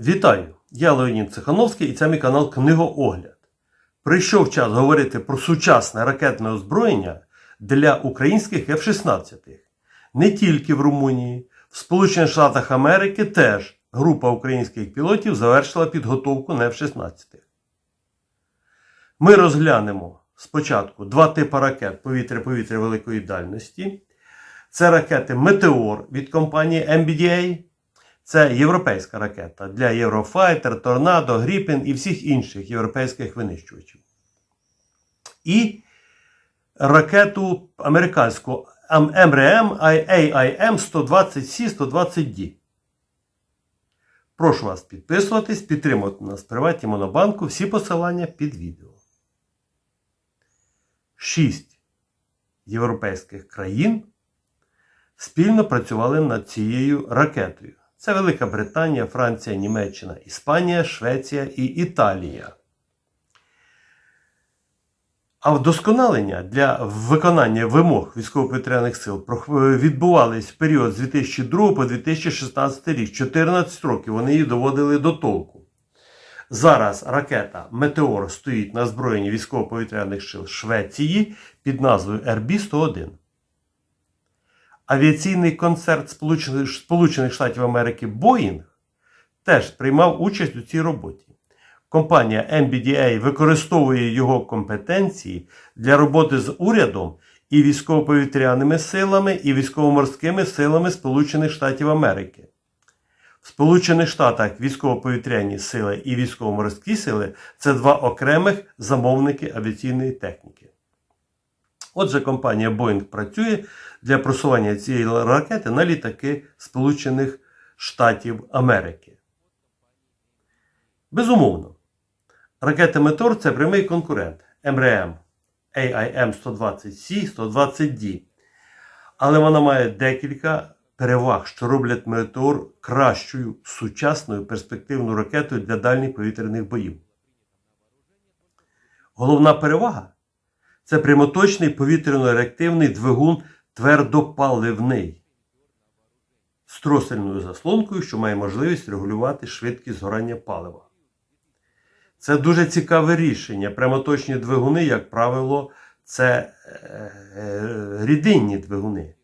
Вітаю! Я Леонід Цехановський і це мій канал Книгоогляд. Прийшов час говорити про сучасне ракетне озброєння для українських F-16. Не тільки в Румунії, в Сполучених Штатах Америки теж група українських пілотів завершила підготовку на F-16. Ми розглянемо спочатку два типи ракет повітря-повітря великої дальності. Це ракети Метеор від компанії MBDA. Це європейська ракета для Eurofighter, Торнадо, Гріпен і всіх інших європейських винищувачів. І ракету американську МРМ AIM 120C 120D. Прошу вас підписуватись, підтримувати нас в приваті Монобанку. Всі посилання під відео. Шість європейських країн спільно працювали над цією ракетою. Це Велика Британія, Франція, Німеччина, Іспанія, Швеція і Італія. А вдосконалення для виконання вимог військово-повітряних сил відбувались в період з 2002 по 2016 рік. 14 років вони її доводили до толку. Зараз ракета Метеор стоїть на зброєнні військово-повітряних сил Швеції під назвою RB-101. Авіаційний концерт Сполучених, Штатів Америки Боїнг теж приймав участь у цій роботі. Компанія MBDA використовує його компетенції для роботи з урядом і військово-повітряними силами, і військово-морськими силами Сполучених Штатів Америки. В Сполучених Штатах військово-повітряні сили і військово-морські сили це два окремих замовники авіаційної техніки. Отже, компанія Boeing працює для просування цієї ракети на літаки Сполучених Штатів Америки. Безумовно, ракета Метеор це прямий конкурент МРМ AIM 120C 120D. Але вона має декілька переваг, що роблять Метеор кращою сучасною перспективною ракетою для дальніх повітряних боїв. Головна перевага це прямоточний повітряно-реактивний двигун твердопаливний з тросельною заслонкою, що має можливість регулювати швидкість згорання палива. Це дуже цікаве рішення. Прямоточні двигуни, як правило, це е, рідинні двигуни.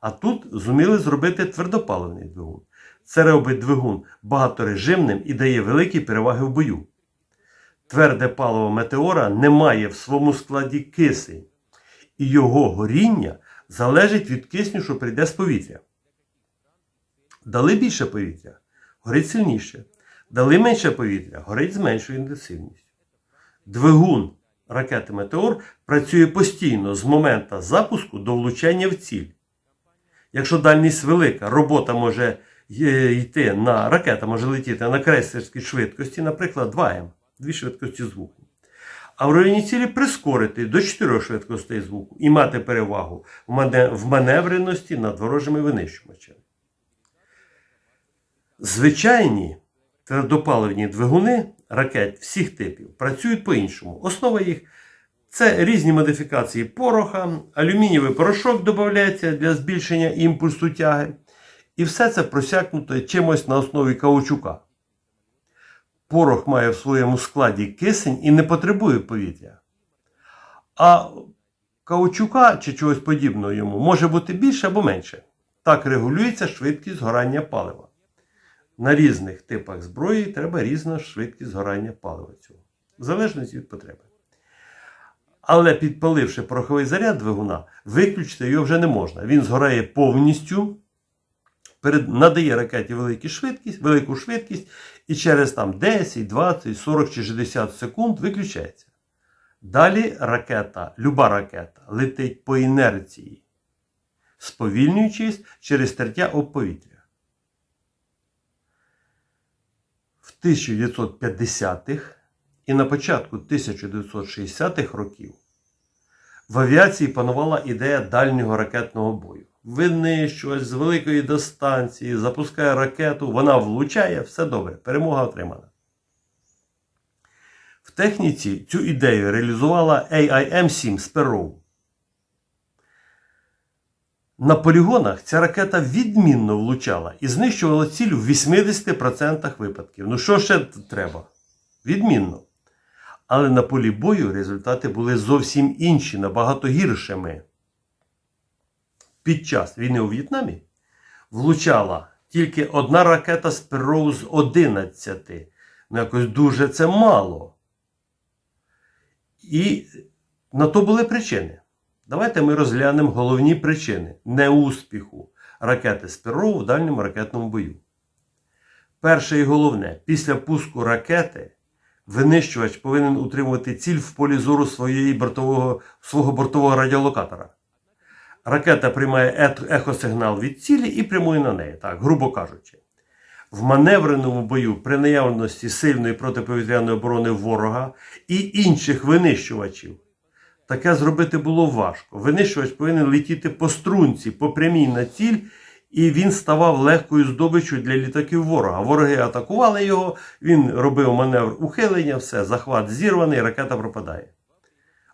А тут зуміли зробити твердопаливний двигун. Це робить двигун багаторежимним і дає великі переваги в бою. Тверде паливо метеора не має в своєму складі кисень, і його горіння залежить від кисню, що прийде з повітря. Дали більше повітря, горить сильніше. Дали менше повітря, горить з меншою інтенсивністю. Двигун ракети Метеор працює постійно з моменту запуску до влучання в ціль. Якщо дальність велика, робота може йти на ракета може летіти на крейсерській швидкості, наприклад, 2М, дві швидкості звуку. А в районі цілі прискорити до 4 швидкостей звуку і мати перевагу в маневреності над ворожими винищувачами. Звичайні твердопаливні двигуни ракет всіх типів працюють по-іншому. Основа їх це різні модифікації пороха, алюмінієвий порошок додається для збільшення імпульсу тяги. І все це просякнуто чимось на основі каучука. Порох має в своєму складі кисень і не потребує повітря. А каучука чи чогось подібного йому може бути більше або менше. Так регулюється швидкість згорання палива. На різних типах зброї треба різна швидкість згорання палива цього, в залежності від потреби. Але підпаливши пороховий заряд двигуна, виключити його вже не можна. Він згорає повністю, надає ракеті велику швидкість, велику швидкість і через там 10, 20, 40 чи 60 секунд виключається. Далі ракета, люба ракета, летить по інерції, сповільнюючись через тертя об повітря. В 1950-х і на початку 1960-х років в авіації панувала ідея дальнього ракетного бою. Винищувач з великої дистанції, запускає ракету, вона влучає, все добре, перемога отримана. В техніці цю ідею реалізувала AIM-7 Sparrow. На полігонах ця ракета відмінно влучала і знищувала ціль в 80% випадків. Ну що ще треба? Відмінно. Але на полі бою результати були зовсім інші, набагато гіршими. Під час війни у В'єтнамі влучала тільки одна ракета Sparrow з 11. Ну, якось дуже це мало. І на то були причини. Давайте ми розглянемо головні причини неуспіху ракети Sparrow в дальньому ракетному бою. Перше і головне, після пуску ракети винищувач повинен утримувати ціль в полі зору своєї бортового, свого бортового радіолокатора. Ракета приймає ехосигнал від цілі і прямує на неї, так, грубо кажучи. В маневреному бою при наявності сильної протиповітряної оборони ворога і інших винищувачів таке зробити було важко. Винищувач повинен летіти по струнці, по прямій на ціль, і він ставав легкою здобиччю для літаків ворога. Вороги атакували його, він робив маневр ухилення, все, захват зірваний, ракета пропадає.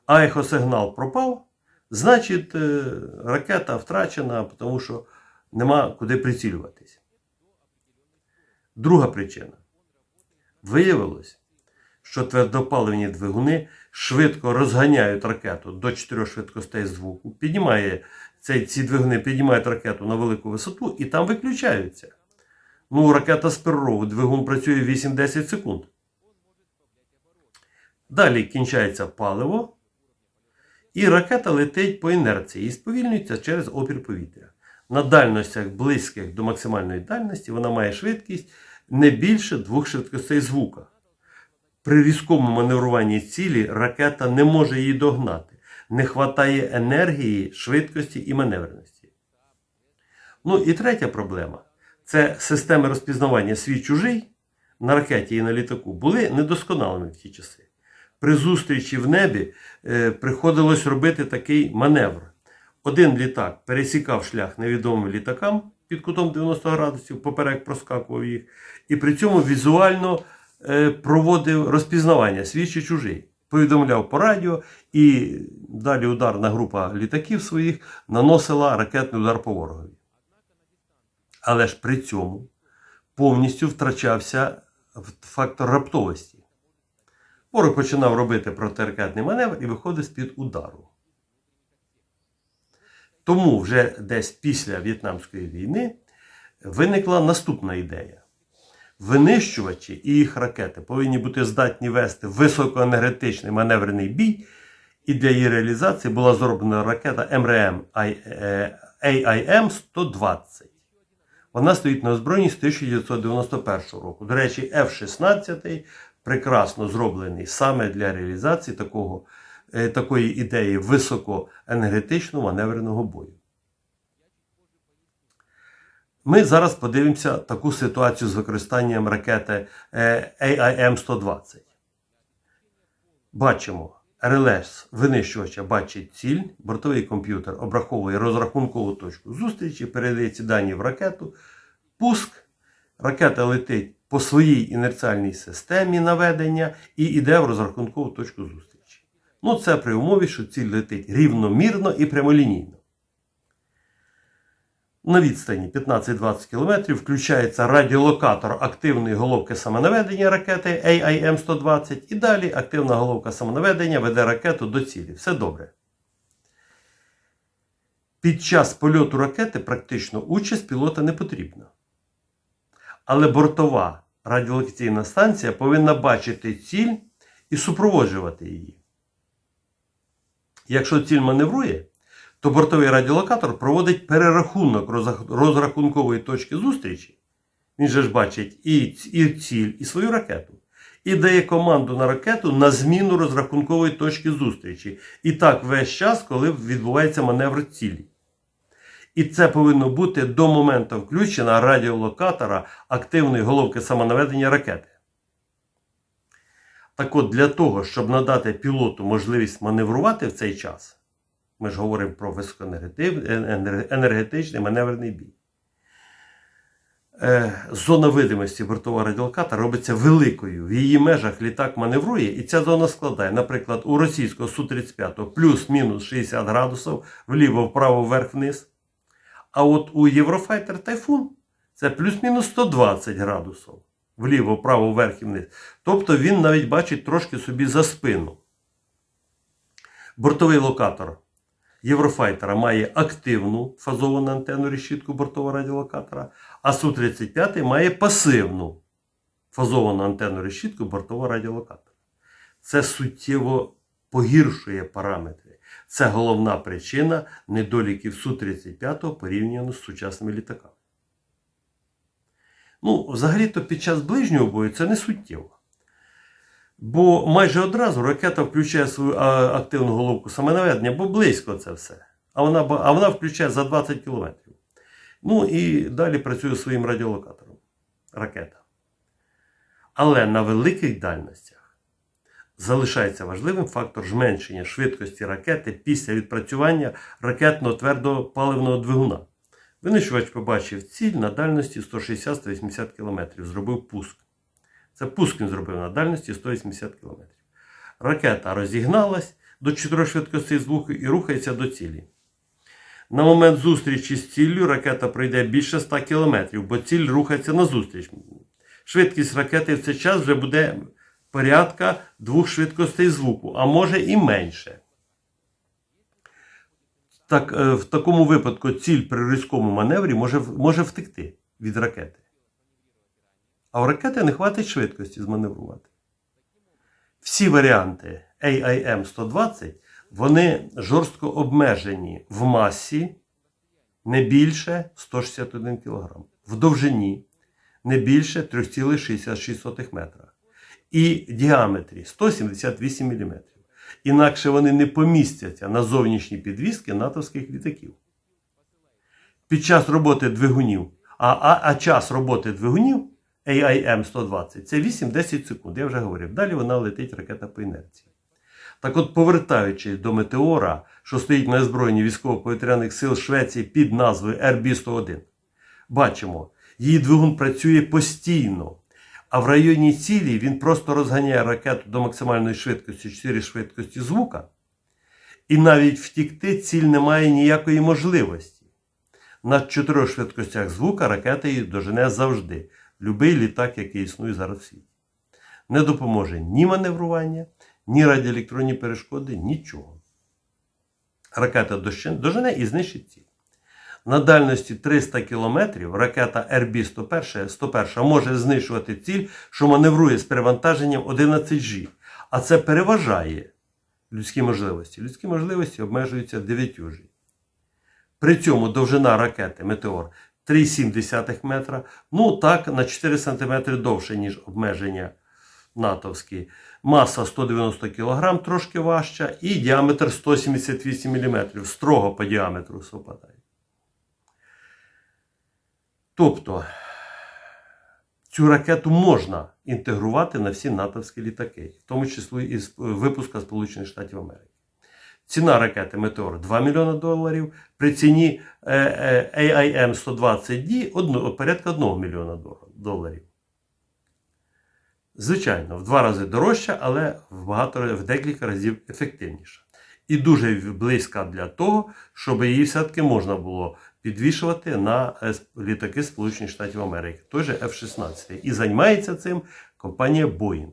А ехосигнал пропав, значить, е, ракета втрачена, тому що нема куди прицілюватись. Друга причина. Виявилось, що твердопаливні двигуни швидко розганяють ракету до 4 швидкостей звуку, піднімає цей, ці двигуни піднімають ракету на велику висоту і там виключаються. Ну, ракета Сперров, двигун працює 8-10 секунд. Далі кінчається паливо, і ракета летить по інерції і сповільнюється через опір повітря. На дальностях близьких до максимальної дальності вона має швидкість не більше двох швидкостей звука. При різкому маневруванні цілі ракета не може її догнати. Не вистачає енергії, швидкості і маневреності. Ну і третя проблема це системи розпізнавання свій чужий на ракеті і на літаку були недосконалими в ті часи. При зустрічі в небі е, приходилось робити такий маневр. Один літак пересікав шлях невідомим літакам під кутом 90 градусів, поперек проскакував їх, і при цьому візуально е, проводив розпізнавання свій чи чужий. Повідомляв по радіо, і далі ударна група літаків своїх наносила ракетний удар по ворогові. Але ж при цьому повністю втрачався фактор раптовості. Ворог починав робити протиракетний маневр і виходив з-під удару. Тому вже десь після В'єтнамської війни виникла наступна ідея. Винищувачі і їх ракети повинні бути здатні вести високоенергетичний маневрений бій, і для її реалізації була зроблена ракета МРМ AIM-120. Вона стоїть на озброєнні з 1991 року. До речі, F-16 прекрасно зроблений саме для реалізації такого, е, такої ідеї високоенергетичного маневреного бою. Ми зараз подивимося таку ситуацію з використанням ракети е, AIM-120. Бачимо, РЛС винищувача бачить ціль, бортовий комп'ютер обраховує розрахункову точку зустрічі, передає ці дані в ракету, пуск, ракета летить по своїй інерціальній системі наведення і йде в розрахункову точку зустрічі. Ну, це при умові, що ціль летить рівномірно і прямолінійно. На відстані 15-20 км включається радіолокатор активної головки самонаведення ракети AIM-120 і далі активна головка самонаведення веде ракету до цілі. Все добре. Під час польоту ракети практично участь пілота не потрібна. Але бортова радіолокаційна станція повинна бачити ціль і супроводжувати її. Якщо ціль маневрує, то бортовий радіолокатор проводить перерахунок розрахункової точки зустрічі. Він же ж бачить і, ціль, і свою ракету. І дає команду на ракету на зміну розрахункової точки зустрічі. І так весь час, коли відбувається маневр цілі. І це повинно бути до моменту включення радіолокатора активної головки самонаведення ракети. Так от, для того, щоб надати пілоту можливість маневрувати в цей час, ми ж говоримо про високоенергетичний маневрений бій. Е, Зона видимості бортового радіолокатора робиться великою. В її межах літак маневрує, і ця зона складає, наприклад, у російського Су-35 плюс-мінус 60 градусів вліво, вправо, вверх, вниз. А от у Єврофайтер Тайфун це плюс-мінус 120 градусів. Вліво, вправо, вверх і вниз. Тобто він навіть бачить трошки собі за спину. Бортовий локатор Єврофайтера має активну фазовану антенну решітку бортового радіолокатора, а Су-35 має пасивну фазовану антенну решітку бортового радіолокатора. Це суттєво погіршує параметри. Це головна причина недоліків Су-35 порівняно з сучасними літаками. Ну, взагалі-то під час ближнього бою це не суттєво. Бо майже одразу ракета включає свою активну головку самонаведення, бо близько це все. А вона, а вона включає за 20 кілометрів. Ну і далі працює своїм радіолокатором. Ракета. Але на великих дальностях залишається важливим фактор зменшення швидкості ракети після відпрацювання ракетного твердопаливного двигуна. Винищувач побачив ціль на дальності 160-180 км, зробив пуск. Це пуск він зробив на дальності 180 км. Ракета розігналась до 4 швидкостей звуку і рухається до цілі. На момент зустрічі з ціллю ракета пройде більше 100 км, бо ціль рухається назустріч. Швидкість ракети в цей час вже буде порядка двох швидкостей звуку, а може і менше. Так, е, в такому випадку ціль при різкому маневрі може, може втекти від ракети. А у ракети не хватить швидкості зманеврувати. Всі варіанти AIM-120 вони жорстко обмежені в масі не більше 161 кг, в довжині не більше 3,66 метра і діаметрі 178 мм. Інакше вони не помістяться на зовнішні підвіски натовських літаків. Під час роботи двигунів, а, а, а час роботи двигунів AIM-120 це 8-10 секунд. Я вже говорив. Далі вона летить ракета по інерції. Так от, повертаючись до метеора, що стоїть на озброєнні військово-повітряних сил Швеції під назвою RB-101, бачимо, її двигун працює постійно. А в районі цілі він просто розганяє ракету до максимальної швидкості 4 швидкості звука. І навіть втікти ціль не має ніякої можливості. На 4 швидкостях звука ракета її дожене завжди. Любий літак, який існує зараз в світі. Не допоможе ні маневрування, ні радіоелектронні перешкоди, нічого. Ракета дожене і знищить ціль. На дальності 300 км ракета RB-101 101 може знищувати ціль, що маневрує з перевантаженням 11G. А це переважає людські можливості. Людські можливості обмежуються 9G. При цьому довжина ракети Метеор 3,7 метра. Ну так, на 4 см довше, ніж обмеження натовські. Маса 190 кг, трошки важча, і діаметр 178 мм. Строго по діаметру совпадає. Тобто цю ракету можна інтегрувати на всі натовські літаки, в тому числі і з випуска Сполучених Штатів Америки. Ціна ракети Метеор 2 мільйони доларів. При ціні е, е, AIM 120D одно- порядка 1 мільйона доларів. Звичайно, в два рази дорожча, але в багато в декілька разів ефективніша. І дуже близька для того, щоб її все-таки можна було підвішувати на е, літаки Сполучених Штатів Америки, той же F-16. І займається цим компанія Boeing.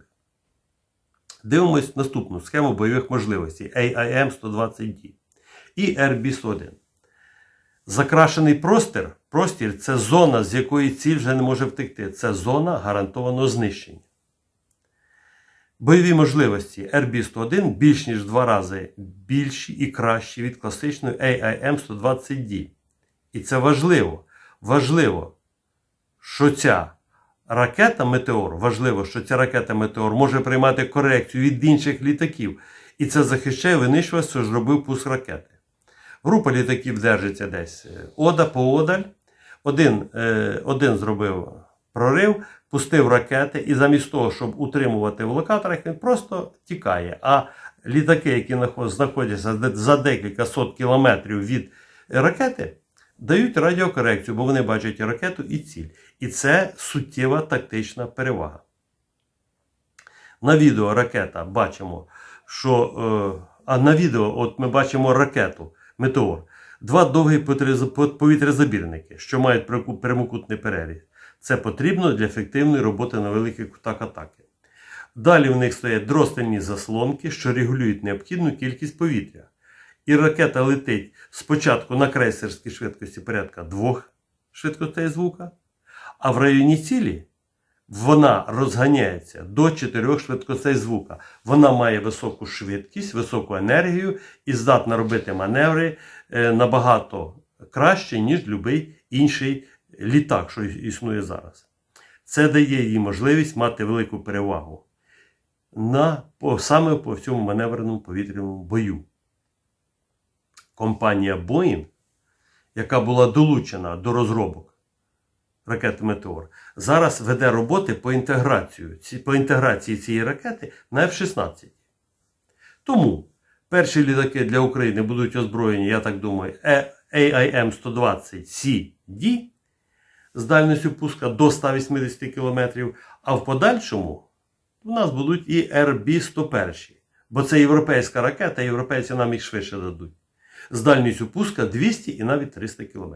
Дивимось наступну схему бойових можливостей AIM-120D і RB-101. Закрашений простір, простір це зона, з якої ціль вже не може втекти. Це зона гарантованого знищення. Бойові можливості RB-101 більш ніж два рази більші і кращі від класичної AIM-120D. І це важливо. Важливо, що ця ракета Метеор, важливо, що ця ракета Метеор може приймати корекцію від інших літаків. І це захищає винищувач, що зробив пуск ракети. Група літаків держиться десь е, ода поодаль. Один, е, один зробив прорив, пустив ракети, і замість того, щоб утримувати в локаторах, він просто тікає. А літаки, які знаходяться за декілька сот кілометрів від ракети, дають радіокорекцію, бо вони бачать і ракету, і ціль. І це суттєва тактична перевага. На відео ракета бачимо, що. Е, а на відео от ми бачимо ракету Метеор. Два довгі повітряза- повітрязабірники, що мають прямокутний переріз. Це потрібно для ефективної роботи на великих кутах атаки. Далі в них стоять дростельні заслонки, що регулюють необхідну кількість повітря. І ракета летить спочатку на крейсерській швидкості порядка двох швидкостей звука, а в районі цілі вона розганяється до чотирьох швидкостей звука. Вона має високу швидкість, високу енергію і здатна робити маневри е, набагато краще, ніж будь-який інший літак, що існує зараз. Це дає їй можливість мати велику перевагу на, саме по цьому маневреному повітряному бою. Компанія Boeing, яка була долучена до розробок ракети Метеор, зараз веде роботи по, інтеграцію, по інтеграції цієї ракети на F-16. Тому перші літаки для України будуть озброєні, я так думаю, е- AIM-120CD з дальністю пуска до 180 км, а в подальшому у нас будуть і RB-101, бо це європейська ракета, європейці нам їх швидше дадуть. З дальністю пуска 200 і навіть 300 км.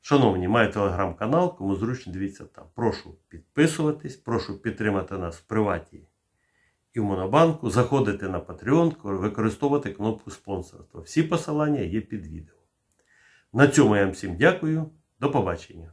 Шановні, маю телеграм-канал, кому зручно дивіться там. Прошу підписуватись, прошу підтримати нас в приваті і в Монобанку, заходити на Patreon, використовувати кнопку спонсорства. Всі посилання є під відео. На цьому я вам всім дякую. До побачення.